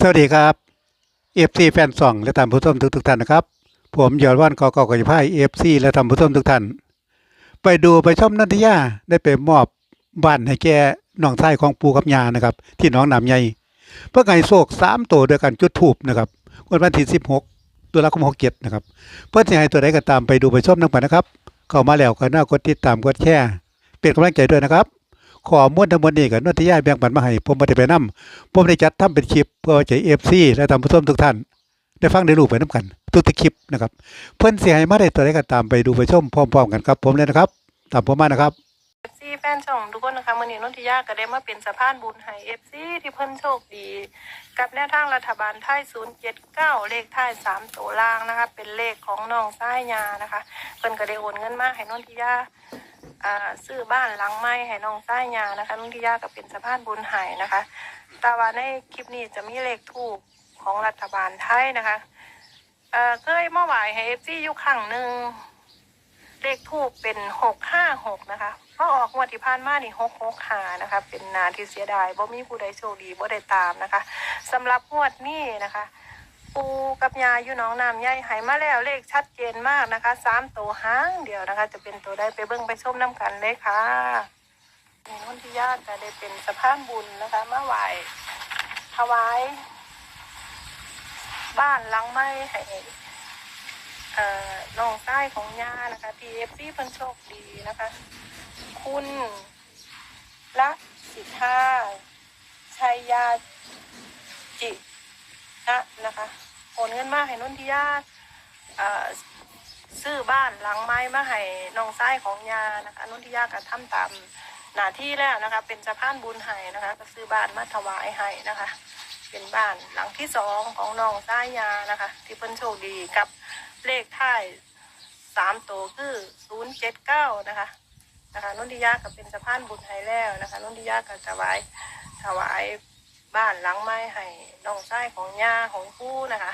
สวัสดีครับเอฟซีแฟนซองและท่านผู้ชมทุกทุกท่านนะครับ ผมยอดว่านกอกอกอยพายเอฟซีและท่านผู้ชมทุกท่าน ไปดูไปชมนันทยาได้ไปมอบบ้านให้แกน้องชายของปูกับยานะครับ ที่หน้องน้ำใหญ่เพื่อไงโศกสามตัวด้วยกันจุดถูบนะครับวันวันที่สิบหกตัวละคมหกเจ็ดนะครับ เพื่อจะให้ตัวใดก็ตามไปดูไปชมนักกันนะครับ เข้ามาแล้วก็น่ากดติดตามกดแชร์เป็นกำลังใจด้วยนะครับ ขอม้วนทั้งหมดนี้กับนนทยาแบ่งปันมาให้ผมม่ได้ไปนํผมได้จัดทำเป็นคลิปเพื่อใจเอฟซีและทำผู้ชมทุกท่าน ได้ฟังได้รู้ไปน้ำกัน ทุกคลิปนะครับ เพื่อนเสียให้มาได้ตัวใดก็ตามไปดูไปชมพร้อมๆกันครับ ผมเลยนะครับ ตามผมมานะครับเอฟซีแฟนช่องทุกคนนะคะมื่อนี้นนทิยาก็ได้มาเป็นสะพานบุญให้เอฟซีที่เพิ่นโชคดี กับแนวทางรัฐบาลไทย079 เลขท้าย3ตัวล่างนะคะ เป็นเลขของน้องซ้ายยานะคะ เพิ่นก็ได้โอนเงินมาให้นนทิยา ซื้อบ้านหลังใหม่ให้น้องซ้ยานะคะนนทิยาก็เป็นสะพานบุญให้นะคะ แต่ว่าในคลิปนี้จะมีเลขถูกของรัฐบาลไทยนะคะเอ่อเคยมาไหวให้เอฟซีอยู่ครั้งหนึ่งเลขทูบเป็นหกห้าหกนะคะเพราะออกงวดที่ผ่านมานี่หกหกหานะคะ เป็นนาที่เสียดายบ่มีผู้ใดโชคดีบ่ได้ตามนะคะสำหรับงวดนี้นะคะ ปูกับยาอยู่น้องน้ำใหญ่หายมาแล้วเลขชัดเจนมากนะคะสามตัวห้างเดียวนะคะ จะเป็นตัวใดไปเบิ่งไปชมน้ำกันเลยค่ะนี่นุ่นที่ญาจะได้เป็นสะพานบุญนะคะมาไหวถวาย บ้านหลังไม้ให้เอ่อน้องใต้ของย่านะคะทีเอฟซีเพิ่นโชคดีนะคะ คุณละสิทธาชัยยาจิะนะคะโอนเงินมาให้นุ่นทิยาซื้อบ้านหลังไม้มาให้น้องไส้ของยานะคะนุ่นทิยาก็ทำตามหน้าที่แล้วนะคะ เป็นสะพานบุญให้นะคะก็ซื้อบ้านมาถวายให้นะคะ เป็นบ้านหลังที่สองของน้องไส้ยานะคะ ที่เพิ่นโชคดีกับเลขท้ายสามตัวคือศูนย์เจ็ดเก้านะคะนะคะนุ่นทิยาก็เป็นสะพานบุญให้แล้วนะคะนุ่นทิยาก็ถวายถวาย บ้านหลังไม้ให้น้องชายของย่าของผู้นะคะ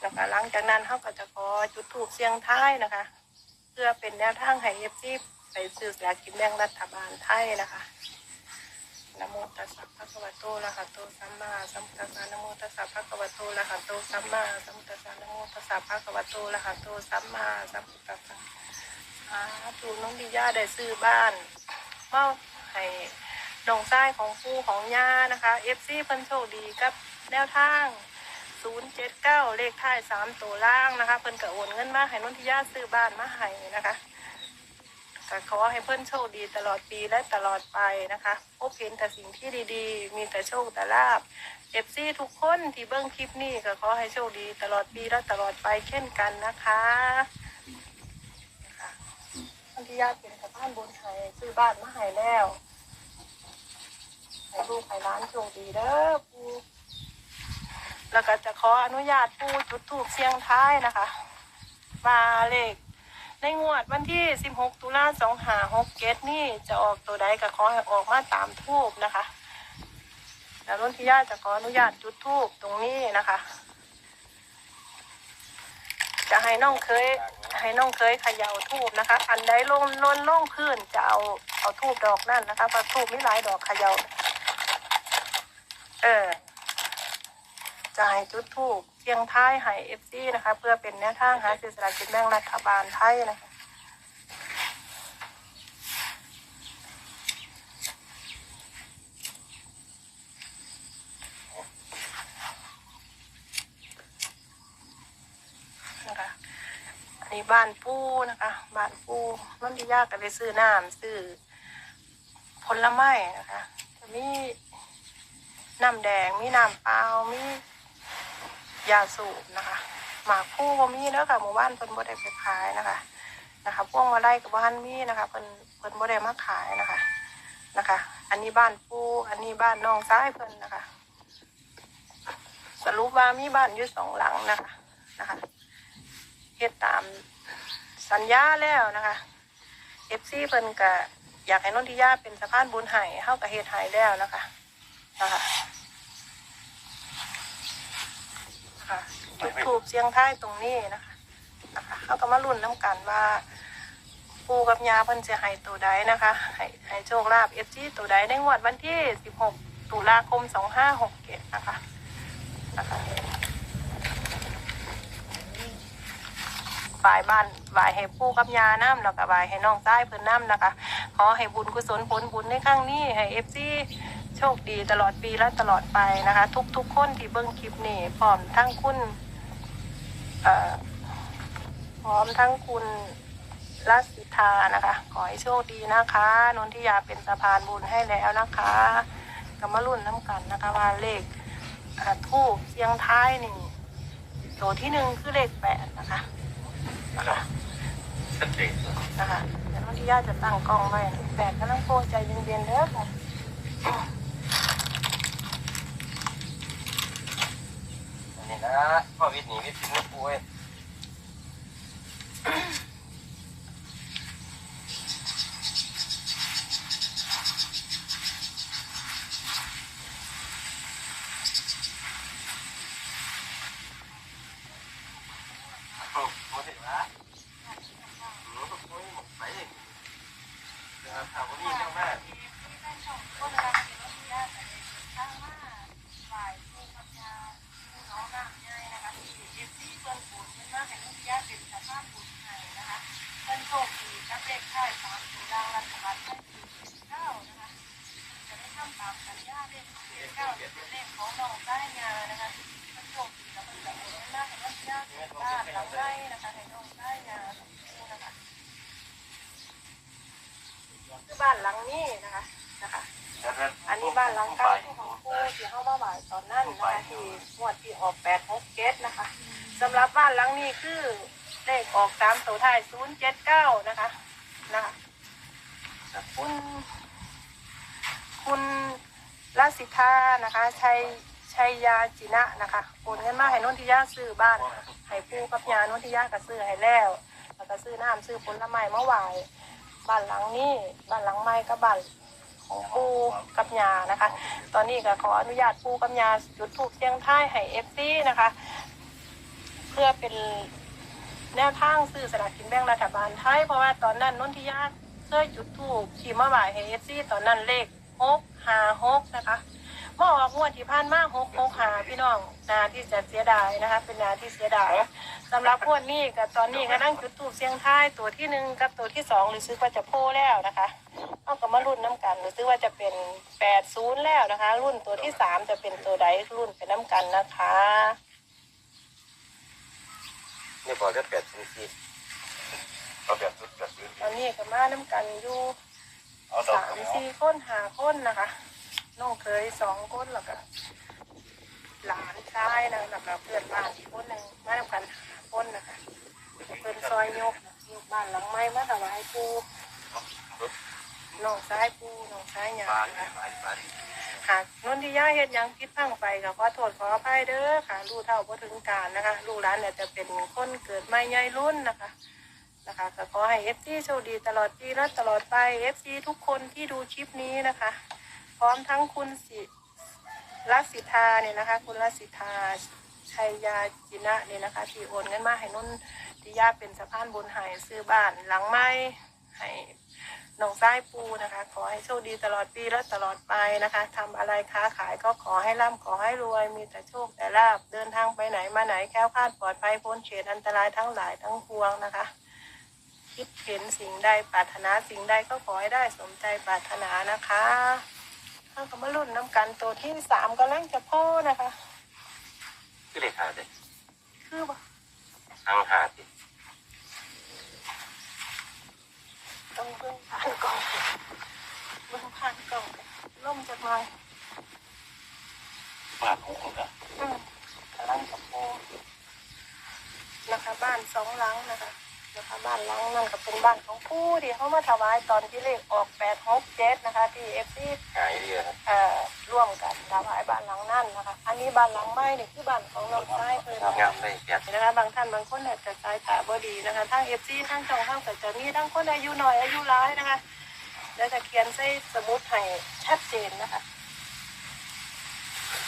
แล้วก็หลังจากนั้นเขาก็จะขอจุดถูกเสียงท้ายนะคะ เพื่อเป็นแนวทางให้เอฟซีไปซื้อสลากกินแบ่งรัฐบาลไทยนะคะนะโมตัสสะภะคะวะโตอะระหะโตสัมมาสัมพุทธัสสะนะโมตัสสะภะคะวะโตอะระหะโตสัมมาสัมพุทธัสสะนะโมตัสสะภะคะวะโตอะระหะโตสัมมาสัมพุทธัสสะอาตูน้องดิยาได้ซื้อบ้านเมอบให้ น้องชายของปู่ของย่านะคะเอฟซีเพิ่นโชคดีกับแนวทาง 079 เลขท้าย 3 ตัวล่างนะคะ เพิ่นก็โอนเงินมาให้นนทิยาซื้อบ้านมาให้นะคะก็ขอให้เพื่นโชคดีตลอดปีและตลอดไปนะคะพบเห็นแต่สิ่งที่ดีๆ มีแต่โชคแต่ลาบเอฟซีทุกคนที่เบิ้งคลิปนี้ก็ขอให้โชคดีตลอดปีและตลอดไปเช่นกันนะคะนนที่ญาติเป็นสะพานบนไทยซื้อบ้านมาให้แล้ว ให้ลูกให้ร้านโชคดีเด้อปูแล้วก็จะขออนุญาตปูจุดถูกเสียงท้ายนะคะ มาเลขในงวดวันที่ 16 ตุลา2567 นี่จะออกตัวใดก็ขอให้ออกมาตามทูบนะคะแล้วรุ่นที่ญาติจะขออนุญาตจุดทูบตรงนี้นะคะ จะให้น้องเคยให้น้องเคยเขย่าทูบนะคะ อันใดลงล้นล่องพื้นจะเอาเอาทูบดอกนั่นนะคะเพราะทูบมีหลายดอกเขย่า เออจะให้จุดทูบเสียงท้ายให้เอฟซีนะคะ เพื่อเป็นแนวทางหาซื้อสลากกินแบ่งรัฐบาลไทยนะคะอันนี้บ้านปูนะคะ บ้านปูนั่นที่ยากก็ไปซื้อน้ำซื้อผลไม้นะคะจะมี น้ำแดง มีน้ำเปล่ามียาสูบนะคะหมากผู้บ่มีเด้อค่ะหมู่บ้านเพิ่นบ่ได้ไปขายนะคะนะคะพวกมาไล่กับบ้านมีนะคะเพิ่นเพิ่นบ่ได้มาขายนะคะนะคะ อันนี้บ้านปูอันนี้บ้านน้องซ้ายเพิ่นนะคะ สรุปว่ามีบ้านอยู่สองหลังนะคะนะคะเฮ็ดตามสัญญาแล้วนะคะเอฟซีเพิ่นก็อยากให้นนทิยาเป็นสะพานบุญให้เฮาก็เฮ็ดให้แล้วนะคะนะคะ ค่ะจุดถูกเสียงท้ายตรงนี้นะคะนะคะเฮาก็มาลุ้นน้ำกันว่าปูกับยาเพิ่นจะให้ตัวใดนะคะให้ให้โชคลาภเอฟซีตัวใดในงวดวันที่ 16 ตุตุลาคมสองห้าหกเจ็ดนะคะนะคะฝ่ายบ้านฝ่ายให้ปูกับยาน้ำแล้วก็ฝ่ายให้น้องใต้เพิ่นน้ำนะคะ ขอให้บุญกุศลผลบุญในครั้งนี้ให้เอฟซี ชคดีตลอดปีและตลอดไปนะคะ ทุกๆคนที่เบิ่งคลิปนี้พร้อมทั้งคุณเอ่อพร้อมทั้งคุณรัศสิทานะคะ ขอให้โชคดีนะคะนนทิยาเป็นสะพานบุญให้แล้วนะคะกำมารุ่นน้ำกันนะคะว่าเลขอ่าทูบเสียงท้ายนี่ตัวที่หนึ่งคือเลขแปดนะคะนะคะชัดเจนนะคะเดี๋ยวน้องที่ย่าจะตั้งกล้องไว้แปดกำลังโพใจเย็นๆเด้อค่ะ นะพ่อวิทย์หนีวิทย์สิงห์ป่วยโอ้โหเห็นไหมโอ้โหหมดไปเดี๋ยวถามว่ามีเรื่องแม่ ท่านโชคดีกับเลขท้ายสามตัวรางรัฐบาลได้สี่สิบเก้านะคะจะได้ทำตามสัญญาเลขสี่สิบเก้าเป็นเลขของน้องได้งานนะคะท่านโชคดีแล้วมันจะโอนหน้าให้น้องย่า เป็นบ้านหลังได้นะคะให้น้องได้งานนะคะคือบ้านหลังนี้นะคะนะคะ อันนี้บ้านหลังเก่าที่ของครูที่เข้ามาบ่ายตอนนั้นนะคะที่งวดที่ออกแปดหกเจ็ดนะคะสำหรับบ้านหลังนี้คือเลขออกตามตัวท้ายศูนย์เจ็ดเก้านะคะนะคะคุณ คุณรัสิธานะคะชัยชัยยาจินะนะคะโอนเงินมาให้นนทิยาซื้อบ้าน ให้ปูกับยานนทิยาก็ซื้อให้แล้วแล้วก็ซื้อน้ำซื้อผลไม้เมื่อวานบ้านหลังนี้บ้านหลังใหม่กับบ้านของปูกับยานะคะ ตอนนี้ก็ขออนุญาตปูกับยาจุดถูกเสียงท้ายให้เอฟซีนะคะ เพื่อเป็นแนวทางซื้อสลากกินแบ่งรัฐบาลไทยเพราะว่าตอนนั้นนนทิยาเคยจุดถูกขี่มาบ่ายให้เอฟซีตอนนั้นเลขหกห้าหกนะคะ อออกงวดที่ผ่านมาหกหกหาพี่น้องนาที่จะเสียดายนะคะ เป็นนาที่เสียดายสำหรับงวดนี้กับตอนนี้ก็นั่งจุดถูกเสียงท้ายตัวที่หนึ่งกับตัวที่สองหรือซื้อว่าจะโพแล้วนะคะเอาก็มารุ่นน้ำกัน หรือซื้อว่าจะเป็นแปดศูนย์แล้วนะคะ รุ่นตัวที่สามจะเป็นตัวใดรุ่นเป็นน้ำกันนะคะนี่พอจะแปดสิบสี่เอาแบบสุดแบบสุดตอนนี้ก็มาน้ำกันอยู่เอาดอกสามสี่คนหาคนนะคะ น้องเคยสองคนแล้วก็หลานชายนะแล้วก็เพื่อนบ้านอีกคนหนึ่งมาน้ำกันหาคนนะคะเพื่อนซอยยกยกบ้านหลังไม้มาถวายปูน้องซ้ายปูน้องซ้ายหยาปลานะคะปลาปลาค่ะนนทิยาเฮ็ดยังคิดพังไปก็ขอโทษขออภัยเด้อค่ะรู้เท่าบ่ถึงการนะคะ ลูกหลานเนี่ยจะเป็นคนเกิดใหม่ใหญ่รุ่นนะคะนะคะก็ขอให้เอฟซีโชคดีตลอดปีและตลอดไปเอฟซีทุกคนที่ดูคลิปนี้นะคะ ร้อมทั้งคุณสิรัสิทาเนี่ยนะคะ คุณรัสิทาชัยยาจินะเนี่ยนะคะ ที่โอนเงินมาให้นุ่นทิยาเป็นสะพานบุญหายซื้อบ้านหลังไม้ให้น้องซ้ปูนะคะ ขอให้โชคดีตลอดปีและตลอดไปนะคะทำอะไรค้าขายก็ขอให้ร่ำขอให้รวย มีแต่โชคแต่ลาบเดินทางไปไหนมาไหนแค้วคลาดปลอดภัยพ้นเขตอันตรายทั้งหลายทั้งปวงนะคะ คิดเห็นสิ่งใดปรารถนาสิ่งใดก็ขอให้ได้สมใจปรารถนานะคะ ข้าก็มารุ่นน้ำกันตัวที่สามกำลังจะพ่อนะคะ คือเลขหาเด็กคือว่าทางหาดิต้องเบิ่งผ่านกล่องเบิ่งผ่านกล่องล่มจากหน่อยบ้านของคนละอืมกำลังจะพ่อนะคะบ้านสองหลังนะคะ นะคะบ้านหลังนั่นก็เป็นบ้านของผู้ที่เขามาถวายตอนที่เลขออกแปดหกเจ็ดนะคะที่เอฟซีหายเรือครับเอ่อร่วมกันถวายบ้านหลังนั่นนะคะ อันนี้บ้านหลังไม้นี่คือบ้านของน้องชายเพิ่นงามเลยแปดนะคะบางท่านบางคนอาจจะสายตาบ่ดีนะคะทั้งเอฟซีทั้งช่องทั้งแต่จะมีทั้งคนอายุน้อยอายุร้ายนะคะแล้วจะเขียนใส่สมุดให้ชัดเจนนะคะ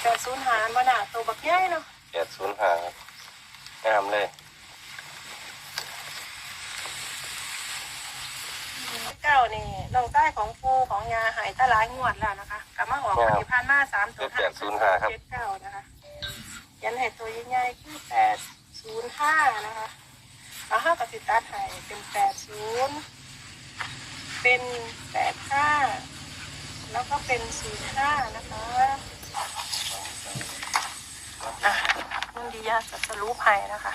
แต่ศูนย์หารมาหนาตัวบักใหญ่เนาะแปดศูนย์ห้างามเลย ก เก้า นี่น้องใต้ของปูของยาหายตะหลายงวดแล้วนะคะกลับมาออกปฏิพันธ์มาสามตัวห้าเจ็ดเก้านะคะยันให้ตัวใหญ่ๆคือแปดศูนย์ห้านะคะแล้วห้ากับสิตัดให้เป็นแปดศูนย์เป็นแปดห้าแล้วก็เป็นศูนย์ห้านะคะอะนุ่นดียาจะสรุปให้นะคะ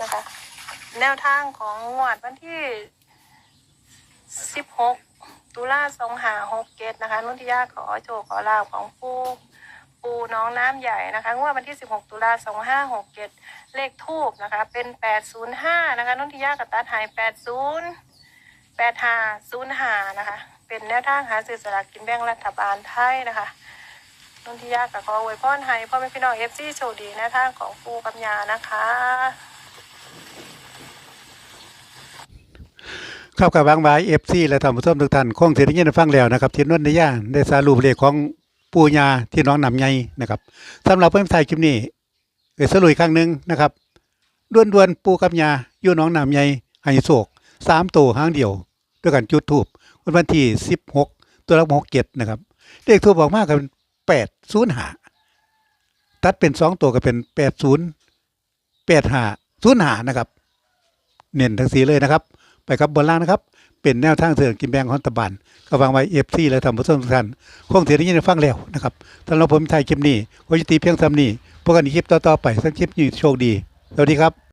นะคะ แนวทางของงวดวันที่ 16ตุลาสองหาหกเกตนะคะ นุ่นทิยาขอโชคขอลาบของปูปูน้องน้ำใหญ่นะคะงวดวันที่ 16 ตุลาสองห้าหกเกตเลขทูบนะคะ เป็น 805 นะคะนุ่นทิยากับตาถ่าย 80 8505 นะคะ เป็นแนวทางหาซื้อสลากกินแบ่งรัฐบาลไทยนะคะนุ่นทิยากับขออวยพรให้พ่อแม่พี่น้องเอฟซีโชคดีแนวทางของปูกัญญานะคะ ข้ากับวางไว้เอฟซีและท่านผู้ชมทุกท่านคงเสียได้ยินฟังแล้วนะครับ ที่นวลในย่าได้สารุปเลขของปูญาที่น้องนำไงนะครับสำหรับเพื่อนไทยคลิปนี้เกิดสรุปอีกครั้งหนึ่งนะครับด้วนดวนๆปูกับยาอยู่น้องนำไงให้โศกสามตัวห้างเดียว ด้วยกันจุดทูบวันวันที่สิบหกตัวละหกเจ็ดนะครับเลขทูบออกมากันแปดศูนย์หาตัดเป็นสองตัวก็เป็นแปดศูนย์แปดหาศูนย์หานะครับ เน้นทั้งสีเลยนะครับ ไปครับบนล่างนะครับ เป็นแนวทางเสริมกินแบงของตบันก็วางไว้เอฟซีและทำผู้ชมทุกท่านคงเสียได้ยินฟังแล้วนะครับสำหรับผมไทยคลิปนี้ขอยุติเพียงซ้ำนี้พบกันอีกคลิปต่อๆไปสักคลิปนี้โชคดีสวัสดีครับ